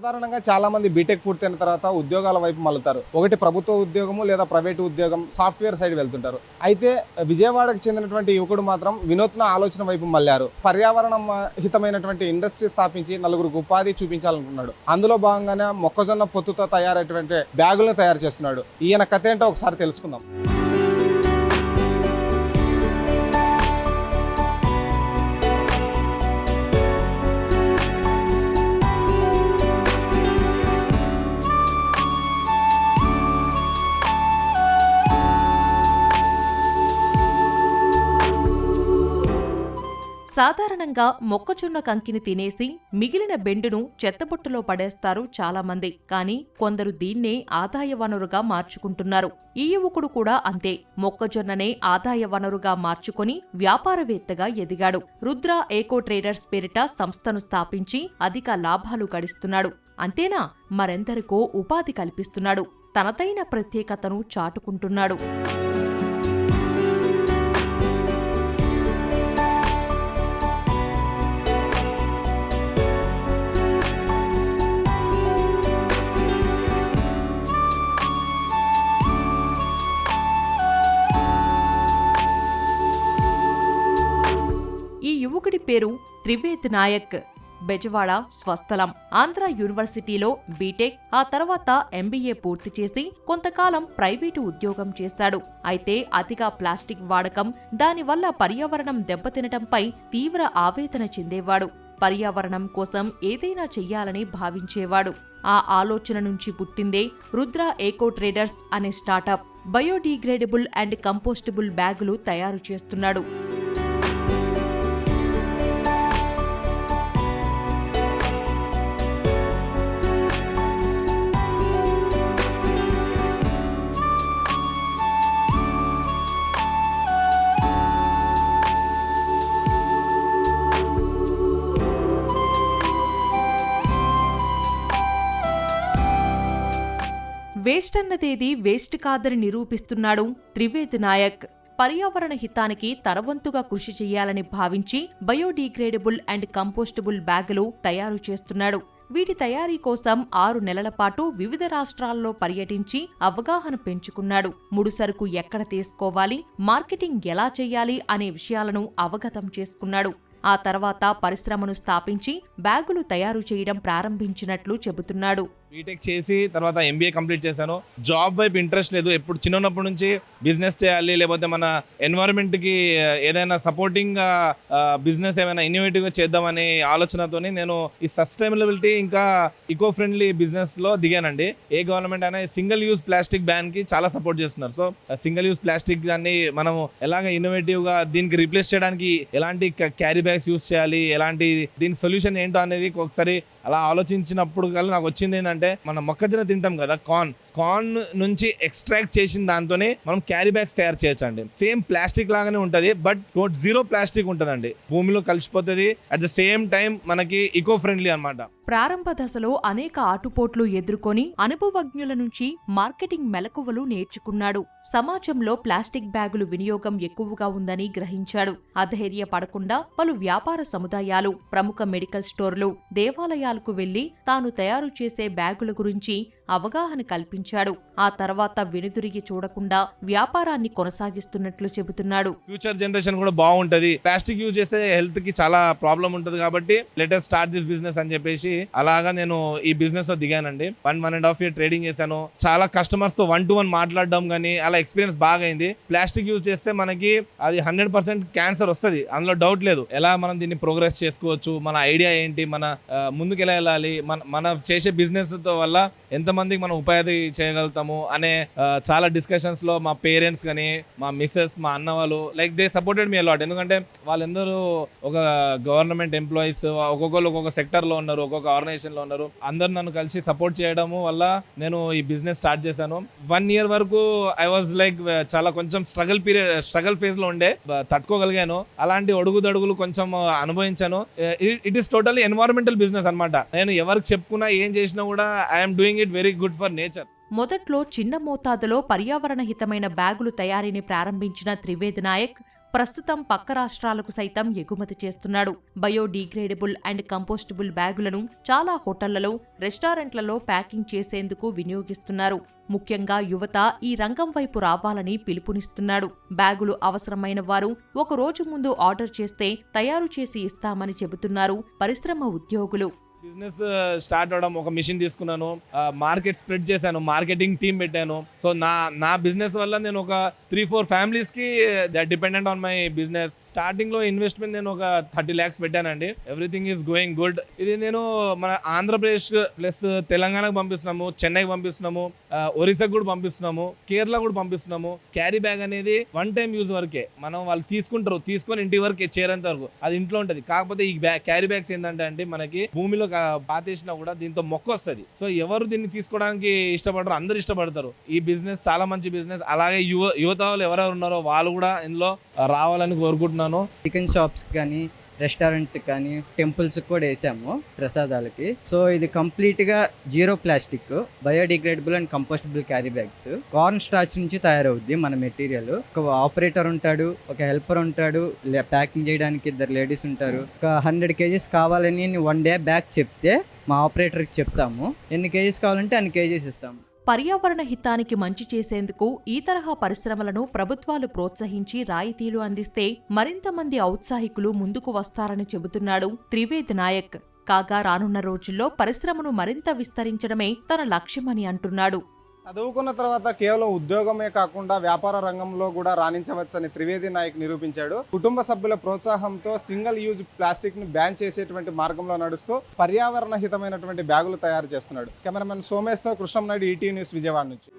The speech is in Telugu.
సాధారణంగా చాలా మంది బీటెక్ పూర్తయిన తర్వాత ఉద్యోగాల వైపు మలుతారు. ఒకటి ప్రభుత్వ ఉద్యోగము లేదా ప్రైవేటు ఉద్యోగం సాఫ్ట్వేర్ సైడ్ వెళ్తుంటారు. అయితే విజయవాడకు చెందినటువంటి యువకుడు మాత్రం వినూత్న ఆలోచన వైపు మళ్ళారు. పర్యావరణం హితమైనటువంటి ఇండస్ట్రీ స్థాపించి నలుగురికి ఉపాధి చూపించాలనుకున్నాడు. అందులో భాగంగానే మొక్కజొన్న పొత్తుతో తయారైనటువంటి బ్యాగులను తయారు చేస్తున్నాడు. ఈయన కథ ఏంటో ఒకసారి తెలుసుకుందాం. సాధారణంగా మొక్కజొన్న కంకిని తినేసి మిగిలిన బెండును చెత్తబుట్టలో పడేస్తారు చాలామంది. కానీ కొందరు దీన్నే ఆదాయ వనరుగా మార్చుకుంటున్నారు. ఈ యువకుడు కూడా అంతే. మొక్కజొన్ననే ఆదాయ వనరుగా మార్చుకొని వ్యాపారవేత్తగా ఎదిగాడు. రుద్ర ఏకో ట్రేడర్స్ పేరిట సంస్థను స్థాపించి అధిక లాభాలు గడిస్తున్నాడు. అంతేనా? మరెందరికో ఉపాధి కల్పిస్తున్నాడు. తనదైన ప్రత్యేకతను చాటుకుంటున్నాడు. పేరు త్రివేద్ నాయక్. బెజవాడ స్వస్థలం. ఆంధ్ర యూనివర్సిటీలో బీటెక్ ఆ తర్వాత ఎంబీఏ పూర్తి చేసి కొంతకాలం ప్రైవేటు ఉద్యోగం చేశాడు అయితే అతిగా ప్లాస్టిక్ వాడకం దానివల్ల పర్యావరణం దెబ్బతినటంపై తీవ్ర ఆవేదన చెందేవాడు. పర్యావరణం కోసం ఏదైనా చెయ్యాలని భావించేవాడు. ఆ ఆలోచన నుంచి పుట్టిందే రుద్ర ఏకో ట్రేడర్స్ అనే స్టార్టప్. బయోడీగ్రేడబుల్ అండ్ కంపోస్టబుల్ బ్యాగులు తయారు చేస్తున్నాడు. వేస్ట్ అన్నదేది వేస్ట్ కాదని నిరూపిస్తున్నాడు త్రివేద్ నాయక్. పర్యావరణ హితానికి తరవంతుగా కృషి చేయాలని భావించి బయోడీగ్రేడబుల్ అండ్ కంపోస్టబుల్ బ్యాగులు తయారు చేస్తున్నాడు. వీటి తయారీ కోసం ఆరు నెలల పాటు వివిధ రాష్ట్రాల్లో పర్యటించి అవగాహన పెంచుకున్నాడు. ముడుసరుకు ఎక్కడ తీసుకోవాలి మార్కెటింగ్ ఎలా చేయాలి అనే విషయాలను అవగతం చేసుకున్నాడు. ఆ తర్వాత పరిశ్రమను స్థాపించి బ్యాగులు తయారు చేయడం ప్రారంభించినట్లు చెబుతున్నాడు. బీటెక్ చేసి తర్వాత ఎంబీఏ కంప్లీట్ చేశాను. జాబ్ వైపు ఇంట్రెస్ట్ లేదు. ఎప్పుడు చిన్నప్పటి నుంచి బిజినెస్ చేయాలి లేకపోతే మన ఎన్వైరన్మెంట్కి ఏదైనా సపోర్టింగ్ బిజినెస్ ఏమైనా ఇన్నోవేటివ్గా చేద్దామనే ఆలోచనతోని నేను ఈ సస్టైనబిలిటీ ఇంకా ఈకో ఫ్రెండ్లీ బిజినెస్లో దిగానండి. ఏ గవర్నమెంట్ అయినా సింగిల్ యూజ్ ప్లాస్టిక్ బ్యాన్కి చాలా సపోర్ట్ చేస్తున్నారు. సో సింగిల్ యూజ్ ప్లాస్టిక్ దాన్ని మనం ఎలాగ ఇన్నోవేటివ్గా దీనికి రీప్లేస్ చేయడానికి ఎలాంటి క్యారీ బ్యాగ్స్ యూస్ చేయాలి ఎలాంటి దీని సొల్యూషన్ ఏంటో అనేది ఒకసారి అలా ఆలోచించినప్పుడు కల్లా నాకు వచ్చింది ఏంటంటే అంటే మనం మొక్కజొన్న తింటాం కదా కార్న్ కార్న్ నుంచి ఎక్స్ట్రాక్ట్ చేసిన దాంతోనే మనం క్యారీ బ్యాగ్స్ తయారు చేయొచ్చు అండి సేమ్ ప్లాస్టిక్ లాగానే ఉంటుంది బట్ జీరో ప్లాస్టిక్ ఉంటుందండి. భూమిలో కలిసిపోతుంది అట్ ద సేమ్ టైం మనకి ఈకో ఫ్రెండ్లీ అనమాట ప్రారంభ దశలో అనేక ఆటుపోట్లు ఎదుర్కొని అనుభవజ్ఞుల నుంచి మార్కెటింగ్ మెలకువలు నేర్చుకున్నాడు. సమాజంలో ప్లాస్టిక్ బ్యాగులు వినియోగం ఎక్కువగా ఉందని గ్రహించాడు. అధైర్య పడకుండా పలు వ్యాపార సముదాయాలు ప్రముఖ మెడికల్ స్టోర్లు దేవాలయాలకు వెళ్ళి తాను తయారు చేసే బ్యాగుల గురించి అవగాహన కల్పించాడు. ఆ తర్వాత వెనుదిరిగి చూడకుండా వ్యాపారాన్ని కొనసాగిస్తున్నట్లు చెబుతున్నాడు. ఫ్యూచర్ జనరేషన్ కూడా బాగుంటది. ప్లాస్టిక్ యూజ్ చేస్తే హెల్త్కి చాలా ప్రాబ్లం ఉంటది కాబట్టి లెటర్ స్టార్ట్ దిస్ బిజినెస్ అని చెప్పేసి అలాగా నేను ఈ బిజినెస్లో దిగానండి. One one and half year trading చేశాను. చాలా కస్టమర్స్తో వన్ టు వన్ మాట్లాడడం కానీ అలా ఎక్స్పీరియన్స్ బాగా అయింది. ప్లాస్టిక్ యూజ్ చేస్తే మనకి అది హండ్రెడ్ పర్సెంట్ క్యాన్సర్ వస్తుంది. అందులో డౌట్ లేదు. ఎలా మనం దీన్ని ప్రోగ్రెస్ చేసుకోవచ్చు? మన ఐడియా ఏంటి? మన ముందుకు ఎలా వెళ్ళాలి? మన మన చేసే బిజినెస్తో వల్ల మందికి మనం ఉపాధి చేయగలుగుతాము అనే చాలా డిస్కషన్స్లో మా పేరెంట్స్ కానీ మా మిస్సెస్ మా అన్న వాళ్ళు like they supported me a lot ఎందుకంటే వాళ్ళందరూ ఒక గవర్నమెంట్ ఎంప్లాయీస్ ఒక్కొక్కరు ఒక్కొక్క సెక్టర్లో ఉన్నారు ఒక్కొక్క ఆర్గనైజేషన్లో ఉన్నారు. అందరు నన్ను కలిసి సపోర్ట్ చేయడము వల్ల నేను ఈ బిజినెస్ స్టార్ట్ చేశాను. వన్ ఇయర్ వరకు ఐ వాజ్ లైక్ చాలా కొంచెం స్ట్రగల్ పీరియడ్ స్ట్రగల్ ఫేజ్లో ఉండే తట్టుకోగలిగాను. అలాంటి అడుగుదడుగులు కొంచెం అనుభవించాను. It is totally environmental business అనమాట నేను ఎవరికి చెప్పుకున్నా ఏం చేసినా కూడా I'm doing it very good for nature. మొదట్లో చిన్న మోతాదులో పర్యావరణ హితమైన బ్యాగులు తయారీని ప్రారంభించిన త్రివేద్ నాయక్ ప్రస్తుతం పక్క రాష్ట్రాలకు సైతం ఎగుమతి చేస్తున్నాడు. బయోడీగ్రేడబుల్ అండ్ కంపోస్టబుల్ బ్యాగులను చాలా హోటళ్ళలో రెస్టారెంట్లలో ప్యాకింగ్ చేసేందుకు వినియోగిస్తున్నారు. ముఖ్యంగా యువత ఈ రంగం వైపు రావాలని పిలుపునిస్తున్నాడు. బ్యాగులు అవసరమైన వారు ఒక రోజు ముందు ఆర్డర్ చేస్తే తయారు చేసి ఇస్తామని చెబుతున్నారు పరిశ్రమ ఉద్యోగులు. బిజినెస్ స్టార్ట్ అవడం ఒక మిషన్ తీసుకున్నాను. మార్కెట్ స్ప్రెడ్ చేశాను మార్కెటింగ్ టీమ్ పెట్టాను. సో నా నా బిజినెస్ వల్ల నేను ఒక త్రీ ఫోర్ ఫ్యామిలీస్కి కి డిపెండెంట్ ఆన్ మై బిజినెస్ స్టార్టింగ్లో ఇన్వెస్ట్మెంట్ నేను ఒక థర్టీ ల్యాక్స్ పెట్టానండి. ఎవ్రీథింగ్ ఈజ్ గోయింగ్ గుడ్ ఇది నేను మన ఆంధ్రప్రదేశ్ ప్లస్ తెలంగాణకు పంపిస్తున్నాము చెన్నైకి పంపిస్తున్నాము ఒరిస్సాకు కూడా పంపిస్తున్నాము కేరళ కూడా పంపిస్తున్నాము. క్యారీ బ్యాగ్ అనేది వన్ టైం యూజ్ వరకే. మనం వాళ్ళు తీసుకుంటారు తీసుకొని ఇంటి వరకే చేరేంత వరకు. అది ఇంట్లో ఉంటుంది. కాకపోతే ఈ బ్యాగ్ క్యారీ బ్యాగ్స్ ఏంటంటే అండి మనకి భూమిలో పాతేసినా కూడా దీంతో మొక్క వస్తుంది. సో ఎవరు దీన్ని తీసుకోవడానికి ఇష్టపడరు అందరు ఇష్టపడతారు. ఈ బిజినెస్ చాలా మంచి బిజినెస్. అలాగే యువ యువత వాళ్ళు ఎవరెవరు ఉన్నారో వాళ్ళు కూడా ఇందులో రావాలని కోరుకుంటున్నాను. చికెన్ షాప్స్ కానీ రెస్టారెంట్స్ కానీ టెంపుల్స్ కూడా వేసాము ప్రసాదాలకి. సో ఇది కంప్లీట్గా zero plastic biodegradable and compostable carry bags. Corn starch నుంచి తయారవుద్ది మన మెటీరియల్. ఒక ఆపరేటర్ ఉంటాడు ఒక హెల్పర్ ఉంటాడు ప్యాకింగ్ చేయడానికి ఇద్దరు లేడీస్ ఉంటారు. ఒక హండ్రెడ్ కేజీస్ కావాలని వన్ డే బ్యాగ్ చెప్తే మా ఆపరేటర్కి చెప్తాము. ఎన్ని కేజీస్ కావాలంటే అన్ని కేజీస్ ఇస్తాము. పర్యావరణ హితానికి మంచి చేసేందుకు ఈ తరహా పరిశ్రమలను ప్రభుత్వాలు ప్రోత్సహించి రాయితీలు అందిస్తే మరింత మంది ఔత్సాహికులు ముందుకు వస్తారని చెబుతున్నాడు త్రివేద్ నాయక్. కాగా రానున్న రోజుల్లో పరిశ్రమను మరింత విస్తరించడమే తన లక్ష్యమని అంటున్నాడు. చదువుకున్న తర్వాత కేవలం ఉద్యోగమే కాకుండా వ్యాపార రంగంలో కూడా రాణించవచ్చని త్రివేది నాయక్ నిరూపించాడు. కుటుంబ సభ్యుల ప్రోత్సాహంతో సింగిల్ యూజ్ ప్లాస్టిక్ని బ్యాన్ చేసేటువంటి మార్గంలో నడుస్తూ పర్యావరణ హితమైనటువంటి బ్యాగులు తయారు చేస్తున్నాడు. కెమెరామెన్ సోమేశ్తో కృష్ణం నాయుడు ఈటీ న్యూస్ విజయవాడ నుంచి.